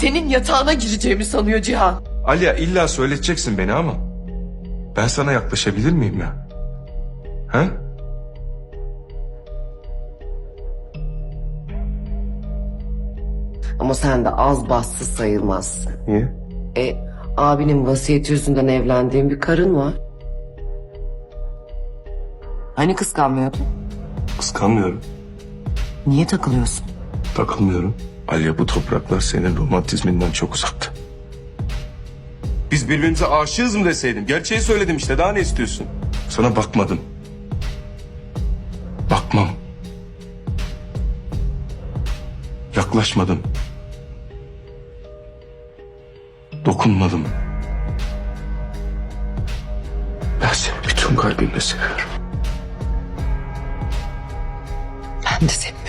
Senin yatağına gireceğimi sanıyor Cihan. Aliya illa söyleteceksin beni ama ben sana yaklaşabilir miyim ya? He? Ama sen de az bassız sayılmazsın. Niye? E abinin vasiyeti yüzünden evlendiğin bir karın var. Hani kıskanmıyordun? Kıskanmıyorum. Niye takılıyorsun? Takılmıyorum. Aliye bu topraklar senin romantizminden çok uzakta. Biz birbirimize aşığız mı deseydim? Gerçeği söyledim işte daha ne istiyorsun? Sana bakmadım. Bakmam. Yaklaşmadım. Dokunmadım. Ben seni bütün kalbimle seviyorum. Ben de seni.